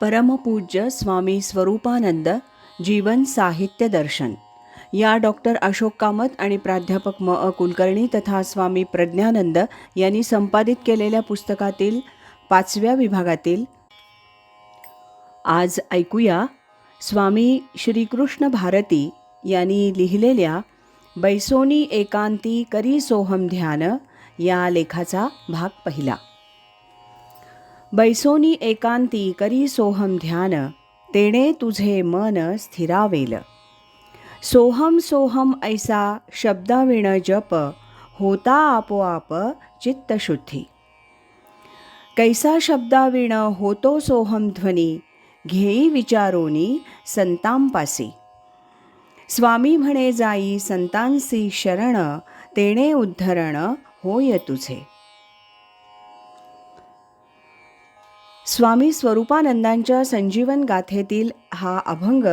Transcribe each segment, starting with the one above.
परमपूज्य स्वामी स्वरूपानंद जीवन साहित्य दर्शन. या डॉक्टर अशोक कामत आणि प्राध्यापक म. अ. कुलकर्णी तथा स्वामी प्रज्ञानंद यांनी संपादित केलेल्या पुस्तकातील पाचव्या विभागातील आज ऐकूया स्वामी श्रीकृष्ण भारती यांनी लिहिलेल्या बैसोनी एकांती करी सोहम ध्यान या लेखाचा भाग पहिला. बैसोनी एकांती करी सोहम ध्यान तेणे तुझे मन स्थिरावेल. सोहम सोहम ऐसा शब्दाविण जप होता आपोआप चित्तशुद्धी. कैसा शब्दाविण होतो सोहम ध्वनी घेई विचारोनी संतांपासी. स्वामी म्हणे जाई संतांसी शरण तेणे उद्धरण होय तुझे. स्वामी स्वरूपानंदांच्या संजीवन गाथेतील हा अभंग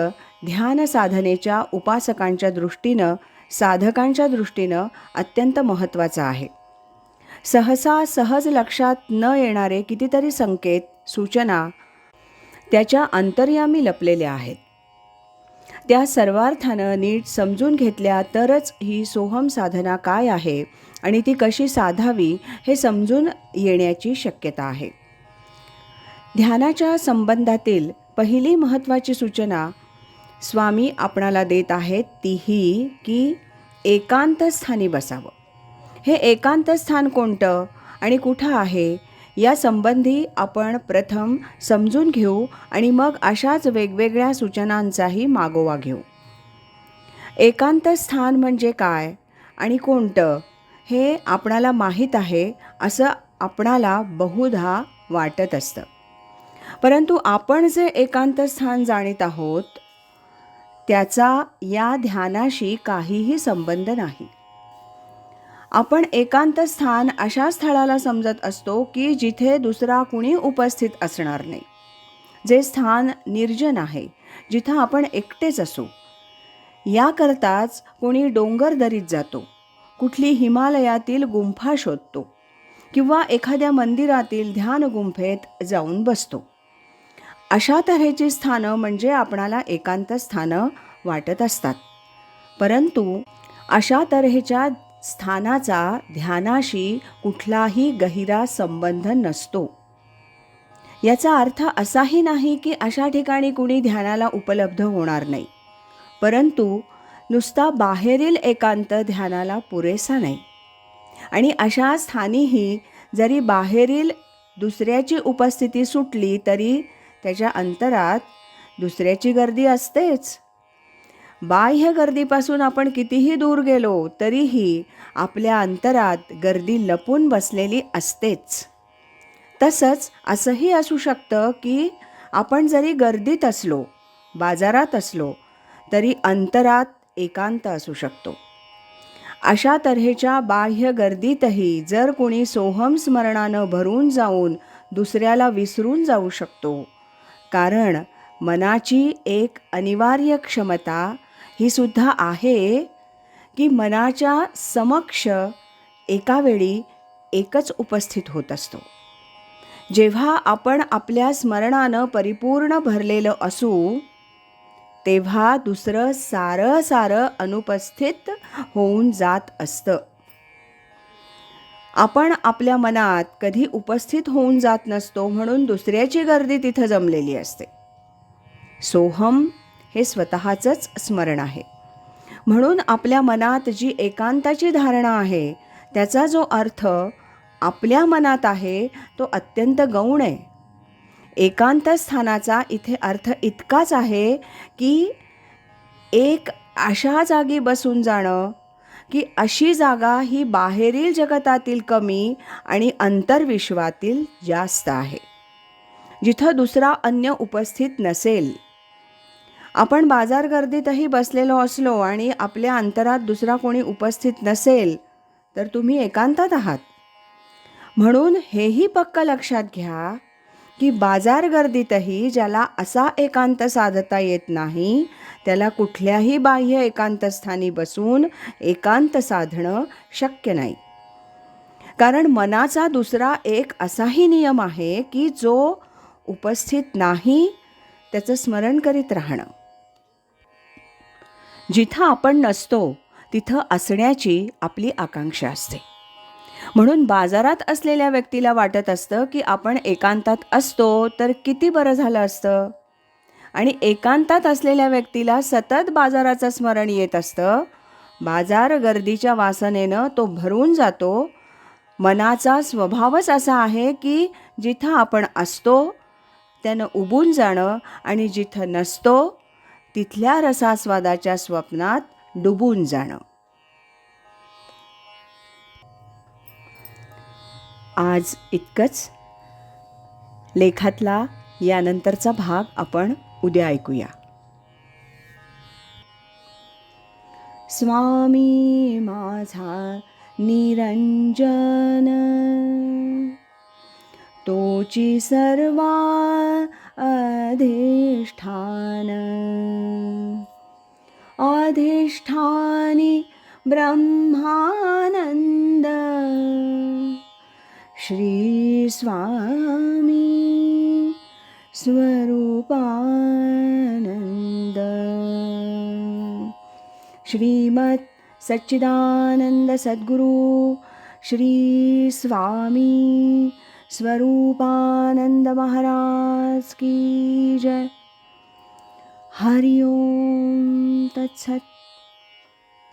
ध्यान साधनेच्या उपासकांच्या दृष्टीनं साधकांच्या दृष्टीनं अत्यंत महत्त्वाचा आहे. सहसा सहज लक्षात न येणारे कितीतरी संकेत सूचना त्याच्या अंतर्यामी लपलेल्या आहेत. त्या सर्वार्थानं नीट समजून घेतल्या तरच ही सोहम साधना काय आहे आणि ती कशी साधावी हे समजून येण्याची शक्यता आहे. ध्यानाच्या संबंधातील पहिली महत्त्वाची सूचना स्वामी आपणाला देत आहेत ती ही की एकांत स्थानी बसावं. हे एकांत स्थान कोणतं आणि कुठं आहे या संबंधी आपण प्रथम समजून घेऊ आणि मग अशाच वेगवेगळ्या सूचनांचाही मागोवा घेऊ. एकांत स्थान म्हणजे काय आणि कोणतं हे आपणाला माहीत आहे असं आपणाला बहुधा वाटत असतं. परंतु आपण जे एकांत स्थान जाणीत आहोत त्याचा या ध्यानाशी काहीही संबंध नाही. आपण एकांत स्थान अशा स्थळाला समजत असतो की जिथे दुसरा कुणी उपस्थित असणार नाही. जे स्थान निर्जन आहे जिथं आपण एकटेच असू. याकरताच कोणी डोंगर दरीत जातो कुठली हिमालयातील गुंफा शोधतो किंवा एखाद्या मंदिरातील ध्यान गुंफेत जाऊन बसतो. अशा तऱ्हेची स्थानं म्हणजे आपणाला एकांत स्थानं वाटत असतात. परंतु अशा तऱ्हेच्या स्थानाचा ध्यानाशी कुठलाही गहिरा संबंध नसतो. याचा अर्थ असाही नाही की अशा ठिकाणी कुणी ध्यानाला उपलब्ध होणार नाही. परंतु नुसता बाहेरील एकांत ध्यानाला पुरेसा नाही. आणि अशा स्थानीही जरी बाहेरील दुसऱ्याची उपस्थिती सुटली तरी त्याच्या अंतरात दुसऱ्याची गर्दी असतेच. बाह्य गर्दीपासून आपण कितीही दूर गेलो तरीही आपल्या अंतरात गर्दी लपून बसलेली असतेच. तसंच असंही असू शकतं की आपण जरी गर्दीत असलो बाजारात असलो तरी अंतरात एकांत असू शकतो. अशा तऱ्हेच्या बाह्य गर्दीतही जर कोणी सोहम स्मरणानं भरून जाऊन दुसऱ्याला विसरून जाऊ शकतो कारण मनाची एक अनिवार्य क्षमता ही सुद्धा आहे की मनाच्या समक्ष एकावेळी एकच उपस्थित होत असतो. जेव्हा आपण आपल्या स्मरणानं परिपूर्ण भरलेलं असू तेव्हा दुसरं सारं सारं अनुपस्थित होऊन जात असतं. आपण आपल्या मनात कधी उपस्थित होऊन जात नसतो म्हणून दुसऱ्याची गर्दी तिथं जमलेली असते. सोहम हे स्वतःचंच स्मरण आहे. म्हणून आपल्या मनात जी एकांताची धारणा आहे त्याचा जो अर्थ आपल्या मनात आहे तो अत्यंत गौण आहे. एकांत स्थानाचा इथे अर्थ इतकाच आहे की एक अशा जागी बसून जाणं की अशी जागा ही बाहेरील जगतातील कमी आणि अंतर्विश्वातील जास्त आहे. जिथं दुसरा अन्य उपस्थित नसेल. आपण बाजार गर्दीतही बसलेलो असलो आणि आपल्या अंतरात दुसरा कोणी उपस्थित नसेल तर तुम्ही एकांतात आहात. म्हणून हेही पक्क लक्षात घ्या की बाजार गर्दीतही ज्याला असा एकांत साधता येत नाही त्याला कुठल्याही बाह्य एकांतस्थानी बसून एकांत साधणं शक्य नाही. कारण मनाचा दुसरा एक असाही नियम आहे की जो उपस्थित नाही त्याचं स्मरण करीत राहणं. जिथं आपण नसतो तिथं असण्याची आपली आकांक्षा असते. म्हणून बाजारात असलेल्या व्यक्तीला वाटत असतं की आपण एकांतात असतो तर किती बरं झालं असतं? आणि एकांतात असलेल्या व्यक्तीला सतत बाजाराचं स्मरण येत असतं. बाजार गर्दीच्या वासनेनं तो भरून जातो. मनाचा स्वभावच असा आहे की जिथं आपण असतो त्यानं उबून जाणं आणि जिथं नसतो तिथल्या रसास्वादाच्या स्वप्नात डुबून जाणं. आज इतकंच. लेखातला यानंतरचा भाग आपण उद्या ऐकूया. स्वामी माझा निरंजन तोची सर्वा अधिष्ठान. अधिष्ठानी ब्रह्मानंद श्री स्वरूपानन्द। श्रीमत् सच्चिदानन्दसद्गुरु श्रीस्वामी स्वरूपानन्दमहाराज की जय। हरि ओं तत्सत्।